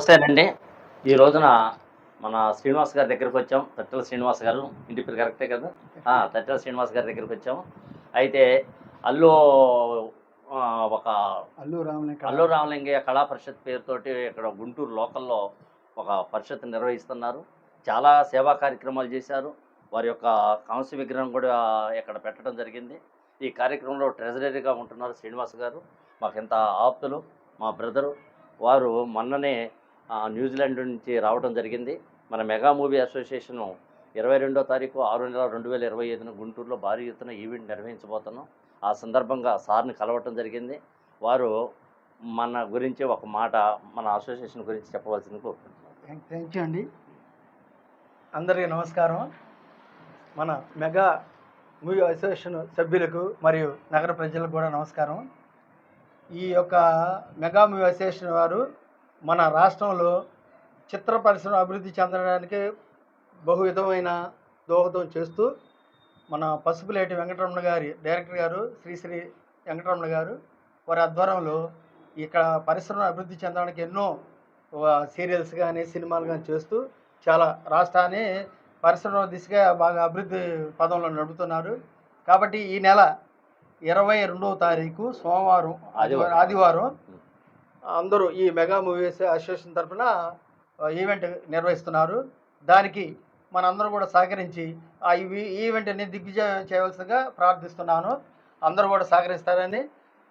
నమస్తేనండి. ఈ రోజున మన శ్రీనివాస్ గారి దగ్గరికి వచ్చాం. తట్టెల శ్రీనివాస్ గారు. ఇంటి పేరు కరెక్టే కదా? తట్టెల శ్రీనివాస్ గారి దగ్గరికి వచ్చాము అయితే అల్లు ఒక అల్లు రామలింగ అల్లు రామలింగయ్య కళా పరిషత్ పేరుతోటి ఇక్కడ గుంటూరు లోకల్లో ఒక పరిషత్ నిర్వహిస్తున్నారు. చాలా సేవా కార్యక్రమాలు చేశారు. వారి యొక్క కాంస్య విగ్రహం కూడా ఇక్కడ పెట్టడం జరిగింది. ఈ కార్యక్రమంలో ట్రెజరీగా ఉంటున్నారు శ్రీనివాస్ గారు. మాకు ఎంత ఆప్తులు మా బ్రదరు. వారు మొన్ననే న్యూజిలాండ్ నుంచి రావడం జరిగింది. మన మెగా మూవీ అసోసియేషన్ ఇరవై రెండో తారీఖు ఆరు నెల రెండు వేల ఇరవై ఐదున గుంటూరులో భారీ ఎత్తున ఈవెంట్ నిర్వహించబోతున్నాం. ఆ సందర్భంగా సార్ని కలవటం జరిగింది. వారు మన గురించి ఒక మాట మన అసోసియేషన్ గురించి చెప్పవలసింది థ్యాంక్ యూ అండి. అందరికీ నమస్కారం. మన మెగా మూవీ అసోసియేషన్ సభ్యులకు మరియు నగర ప్రజలకు కూడా నమస్కారం. ఈ యొక్క మెగా మూవీ అసోసియేషన్ వారు మన రాష్ట్రంలో చిత్ర పరిశ్రమ అభివృద్ధి చెందడానికి బహువిధమైన దోహదం చేస్తూ మన పసుపులేటి వెంకటరమణ గారి డైరెక్టర్ గారు శ్రీశ్రీ వెంకటరమణ గారు వారి ఆధ్వర్యంలో ఇక్కడ పరిశ్రమ అభివృద్ధి చెందడానికి ఎన్నో సీరియల్స్ కానీ సినిమాలు కానీ చేస్తూ చాలా రాష్ట్రాన్ని పరిశ్రమ దిశగా బాగా అభివృద్ధి పదంలో నడుపుతున్నారు. కాబట్టి ఈ నెల ఇరవై రెండవ తారీఖు సోమవారం ఆదివారం. ఆదివారం అందరూ ఈ మెగా మూవీస్ అసోసియేషన్ తరఫున ఈవెంట్ నిర్వహిస్తున్నారు. దానికి మనందరూ కూడా సహకరించి ఆ ఈ ఈవెంట్ని దిగ్విజయం చేయవలసిందిగా ప్రార్థిస్తున్నాను. అందరూ కూడా సహకరిస్తారని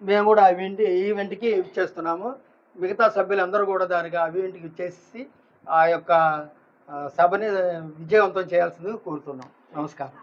మేము కూడా ఆ ఈవెంట్ ఈవెంట్కి చేస్తున్నాము. మిగతా సభ్యులందరూ కూడా దానికి ఆ ఈవెంట్కి ఇచ్చేసి ఆ యొక్క సభని విజయవంతం చేయాల్సింది కోరుతున్నాం. నమస్కారం.